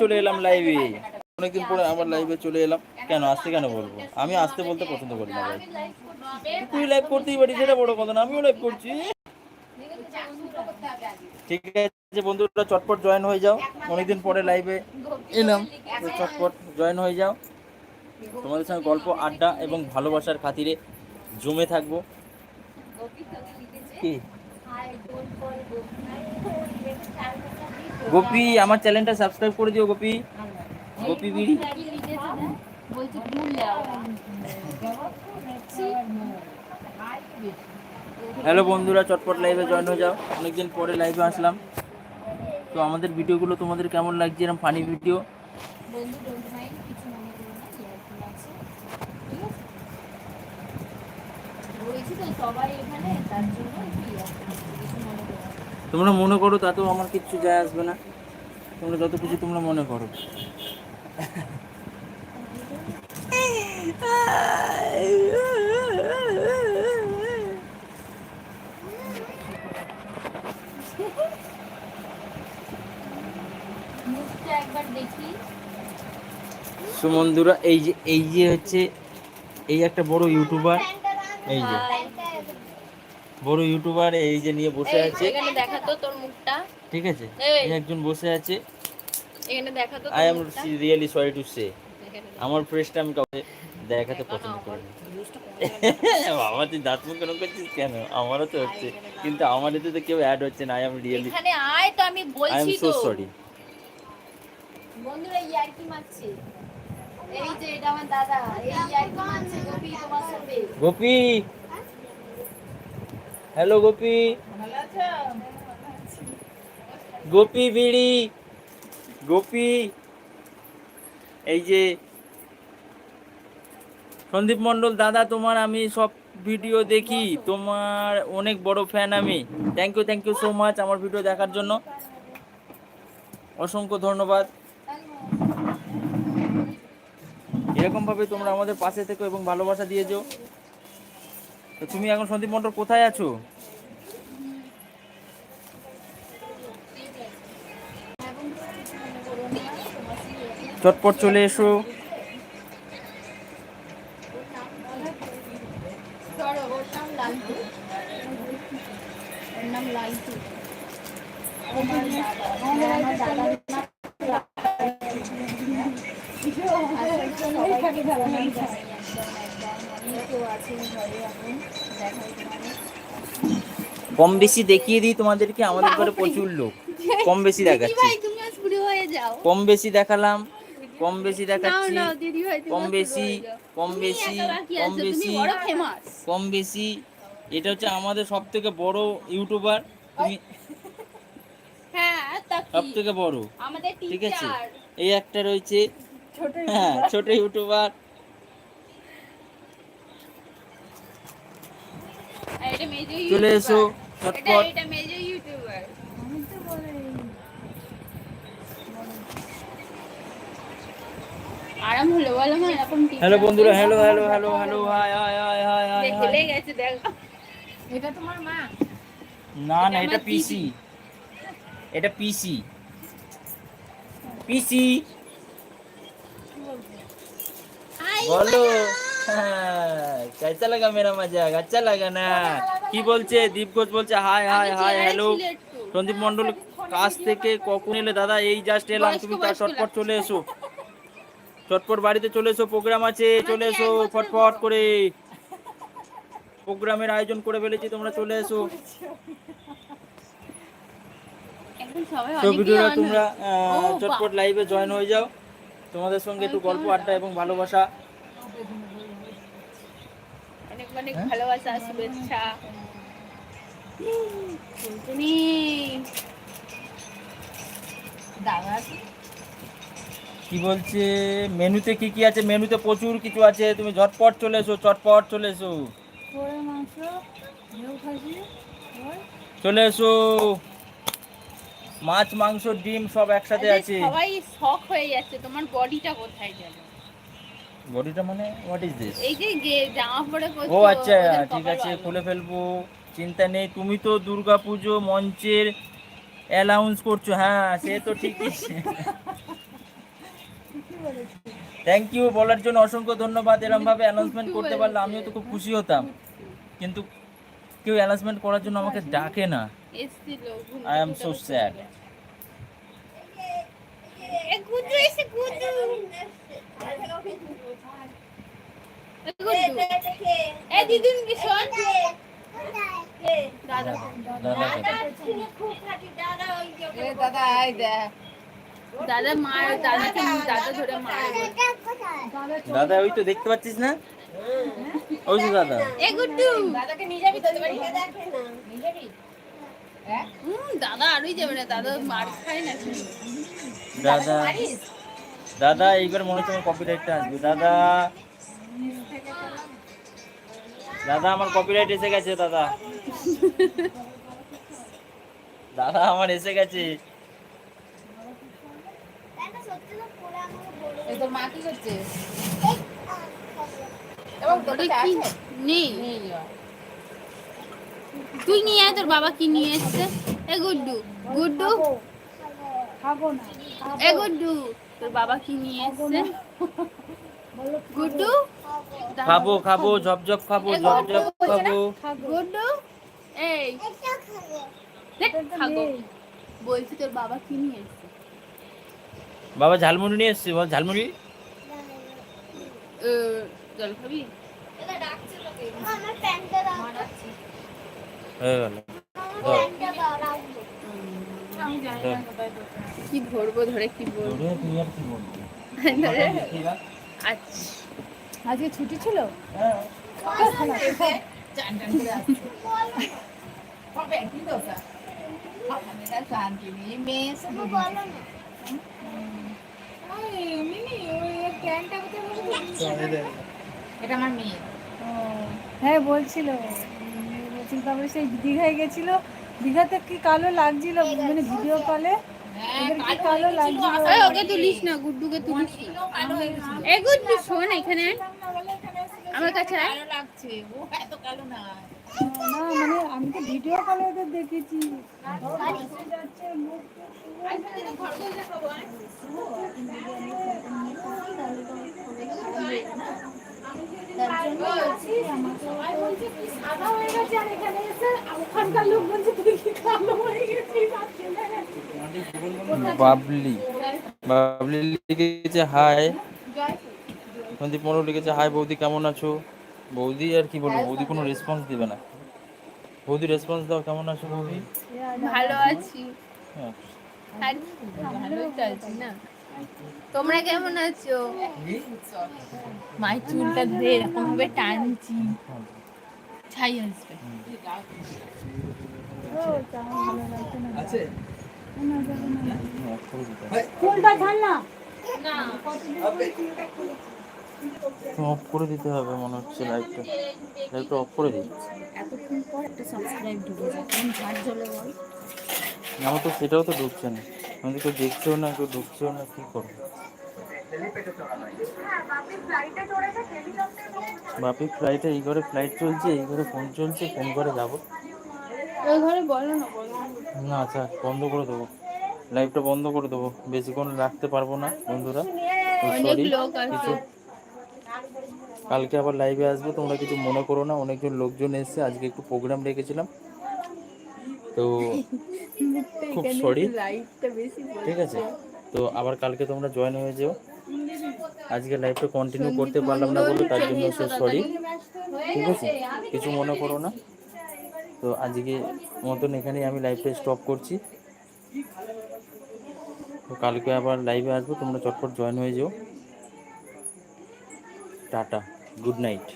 চলে এলাম লাইভে অনেকদিন পরে আবার লাইভে চলে এলাম। কেন, আসতে কেন বলব? আমি আসতে বলতে পছন্দ করি না ভাই তুই লাইভ করতেই পারিস সেটা বড় কথা না, আমিও লাইভ করছি। ঠিক আছে বন্ধুরা, চটপট জয়েন হয়ে যাও। অনেকদিন পরে লাইভে এলাম। চটপট জয়েন হয়ে যাও। তোমাদের সঙ্গে গল্প, আড্ডা এবং ভালোবাসার খাতিরে জমে থাকব। কি? গোপি, আমার চ্যানেলটা সাবস্ক্রাইব করে দিও গোপি। গোপি বিড়ি হ্যালো বন্ধুরা, চটপট লাইভে জয়েন হয়ে যাও। অনেকদিন পরে লাইভে আসলাম। তো আমাদের ভিডিওগুলো তোমাদের কেমন লাগছে? এরকম ফানি ভিডিও বন্ধু ডোন্ট মাইন্ড কিছু মনে করো না ইয়ার্কি আছে ঠিক আছে রয়েছি তো সবাই এখানে তার জন্য একটু ইয়ার্কি আছে, কিছু মনে করো না। তোমরা মনে করো তাতেও আমার কিচ্ছু যায় আসবে না। তোমরা যত কিছু তোমরা মনে করো। বন্ধুরা এই যে এই যে হচ্ছে এই একটা বড় ইউটিউবার এই যে। বড় ইউটিউবার এই যে নিয়ে বসে আছে। এখানে দেখাতো তোর মুখটা। ঠিক আছে? এই। একজন বসে আছে। এখানে দেখাতো আই তোর am really sorry to say আমার ফ্রেশটা আমি কাউকে দেখাতে পছন্দ করি বাবা তুই দাঁত মুখ কেন করছিস কেন? আমারও তো হচ্ছে। কিন্তু আমার এতে তো কেউ অ্যাড হচ্ছে না। আই এম রিয়েলি এখানে আয় তো আমি বলছি তো। আই এম সো সরি বন্ধুরা ইয়ার্কি মারছে? এই যে এটা আমার দাদা। এই ইয়ার্কি মারছে গোপী তোমার সাথে গোপি! হ্যালো গোপি। গোপি বিড়ি। গোপি। এই যে সন্দীপ মণ্ডল দাদা, তোমার আমি সব ভিডিও দেখি। তোমার অনেক বড় ফ্যান আমি। Thank you thank you so much আমার ভিডিও দেখার জন্য। অসংখ্য ধন্যবাদ। এরকমভাবে তোমরা আমাদের পাশে থেকো এবং ভালোবাসা দিয়ে তো তুমি এখন সন্দীপ মণ্ডল কোথায় আছো? আমার চলে এসো। কম বেশি দেখিয়ে দিই তোমাদেরকে আমাদের ঘরে প্রচুর লোক। কম বেশি দেখাচ্ছি। কম বেশি দেখালাম। কম বেশি দেখাচ্ছি কম বেশি। কম বেশি কম বেশি কম বেশি এটা হচ্ছে আমাদের সব থেকে বড় ইউটিউবার তুমি হ্যাঁ সব থেকে বড় ঠিক আছে? এই একটা রয়েছে হ্যাঁ ছোট ইউটিউবার। চলে এসো চটপট এটা মেজর ইউটিউবার আরাম হলো বলো মা এরকম teacher হ্যালো বন্ধুরা hello hello hello hello hi hi hi hi hi দেখে হাই লেগে গেছে দেখো এটা তোমার মা না না এটা এটা আমার পিসি এটা পিসি পিসি হাই বলো হ্যাঁ, कैसा लगा मेरा मजाक अच्छा लगा ना কি বলছে দীপ ঘোষ বলছে hi hi hi hello Sandeep Mondal কাছ থেকে কখন এলে দাদা এই জাস্ট এলাম বয়স্ক, তুমি তার বয়স্ক চটপট লাগছে। চলে এসো চটপট বাড়িতে চলে এসো প্রোগ্রাম আছে চলে এসো ফটফট করে। প্রোগ্রামের আয়োজন করে ফেলেছি তোমরা চলে এসো। তো ভিডিওটা তোমরা চটপট লাইভে জয়েন হয়ে যাও। তোমাদের সঙ্গে একটু গল্প আড্ডা এবং ভালোবাসা। অনেক অনেক ভালোবাসা শুভেচ্ছা। তুমি দাদা কি বলছে? মেনুতে কি কি আছে? মেনুতে প্রচুর কিছু আছে। তুমি ঝটপট চলে এসো চটপট চলে এসো। চলে এসো। মাছ মাংস ডিম সব একসাথে আছে। সবাই শখ হয়ে যাচ্ছে তোমার বডিটা কোথায় গেল বডিটা মানে হোয়াট ইজ দিস এই যে জামা পরে ও আচ্ছা ঠিক আছে খুলে ফেলব। চিন্তা নেই তুমি তো দুর্গা পুজো মঞ্চের অ্যালাউন্স করছ। হ্যাঁ সে তো ঠিকই। থ্যাংক ইউ বলার জন্য অসংখ্য ধন্যবাদ। এরম ভাবে অ্যানাউন্সমেন্ট করতে পারলে আমিও তো খুব খুশি হতাম। কিন্তু কেউ অ্যানাউন্সমেন্ট করার জন্য আমাকে ডাকে না। আই এম সো স্যাড দাদা দাদা। দাদা দাদা মার দাদাকে দাদা ধরে মারে। দাদা ওই তো দেখতে পাচ্ছিস না? ওই তো দাদা। এ গুড্ডু। দাদাকে নিয়ে যাবি তোদের বাড়ি নিয়ে যাবি? হ্যাঁ? দাদা আরই যাবে না দাদা মার খায় না দাদা দাদা এইবার মনে হচ্ছে আমার কপিরাইটটা আসবে। দাদা। দাদা আমার কপিরাইট এসে গেছে দাদা। দাদা আমার এসে গেছে। এই তোর মা কি করছে? এবং তোর ওটা কাছে কি আছে নেই। নেই তুই নিয়ে আয় তোর বাবা কি নিয়ে এসছে? এ গুড্ডু গুড্ডু। খাব। না। এ গুড্ডু তোর বাবা কি নিয়ে এসছে? গুড্ডু? খাব খাব ঝপঝপ খাব খাব। গুড্ডু এই। খাব। বলছি তোর বাবা কি নিয়ে এসছে? বাবা ঝালমুড়ি নিয়ে এসছি বল ঝালমুড়ি? জল খাবি হয়ে গেল। কি ধরবো ধরে কি বলব? আচ্ছা। আজকে ছুটি ছিল? হ্যাঁ। মেয়ে এটা আমার মেয়ে। হ্যাঁ বলছিল। বলছিল তারপরে সেই দীঘায় গেছিল। দীঘাতে কি কালো লাগছিল? মানে ভিডিও কলে? হ্যাঁ, কালো লাগছিল? ওকে তুলিস না গুড্ডুকে তুলিস। এ গুড্ডু শোন এখানে আয়। না বলে এখানে এসে আমার কাছে। কালো লাগছে? ও এত কালো না। না মানে আমি তো ভিডিও কলে ওদের দেখেছি। বাবলি। বাবলি লিখেছে হাই। সন্দীপ মোড়ল লিখেছে হাই বৌদি কেমন আছো? বৌদি আর কি বলব বৌদি কোনো রেসপন্স দিবে না। বৌদি রেসপন্স দাও কেমন আছো বৌদি? ভালো আছি। হ্যাঁ। না। তোমরা কেমন আছো? মায়ের চুলটা ধরে এরকম ভাবে টানছি। ছাই আসবে। ফুলটা ছাড় না। অফ করে দিতে হবে মনে হচ্ছে লাইটটা লাইটটা অফ করে দিই। এতক্ষণ পর একটা সাবস্ক্রাইব ঢুকে জ্বলে বল আমার তো সেটাও তো ঢুকছে না। আমি কেউ দেখছেও না কেউ ঢুকছেও না কি করব? বাপি ফ্লাইটে এই ঘরে ফ্লাইট চলছে এই ঘরে ফোন চলছে কোন ঘরে যাব? ওই ঘরে বলো না না। আচ্ছা বন্ধ করে দেবো। লাইভটা বন্ধ করে দেবো। বেশিক্ষণ রাখতে পারব না বন্ধুরা। সরি লোক কিছু কালকে আবার লাইভে আসব তোমরা কিছু মনে করো না অনেকজন লোকজন এসেছে আজকে একটু প্রোগ্রাম রেখেছিলাম। তো খুব সরি ঠিক আছে। তো আবার কালকে তোমরা জয়েন হয়ে যেও। আজকে লাইভটা কন্টিনিউ করতে পারলাম না বলে তার জন্য সরি ঠিক আছে? কিছু মনে করো না। তো আজকে মতন এখানেই আমি লাইভটা স্টপ করছি। তো কালকে আবার লাইভে আসব তোমরা চটপট জয়েন হয়ে যেও। টাটা। Good night